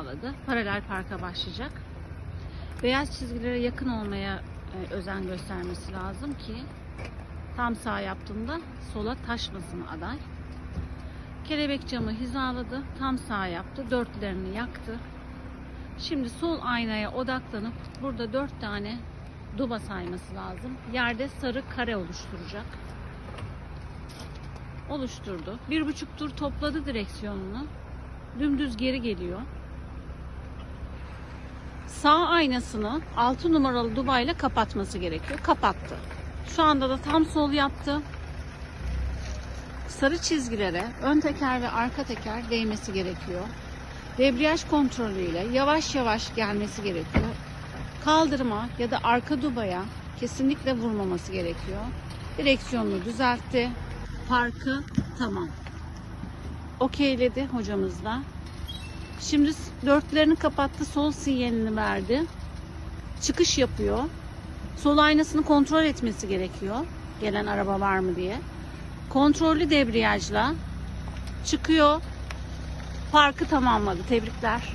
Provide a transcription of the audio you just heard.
sağladı. Paralel parka başlayacak. Beyaz çizgilere yakın olmaya e, özen göstermesi lazım ki tam sağ yaptığında sola taşmasın aday. Kelebek camı hizaladı. Tam sağ yaptı. Dörtlerini yaktı. Şimdi sol aynaya odaklanıp burada dört tane duba sayması lazım. Yerde sarı kare oluşturacak. Oluşturdu. Bir buçuk tur topladı direksiyonunu. Dümdüz geri geliyor. Sağ aynasını 6 numaralı dubayla kapatması gerekiyor. Kapattı. Şu anda da tam sol yaptı. Sarı çizgilere ön teker ve arka teker değmesi gerekiyor. Debriyaj kontrolüyle yavaş yavaş gelmesi gerekiyor. Kaldırıma ya da arka dubaya kesinlikle vurmaması gerekiyor. Direksiyonunu düzeltti. Parkı tamam. Okeyledi hocamız da. Şimdi dörtlerini kapattı. Sol sinyalini verdi. Çıkış yapıyor. Sol aynasını kontrol etmesi gerekiyor. Gelen araba var mı diye. Kontrollü debriyajla çıkıyor. Parkı tamamladı. Tebrikler.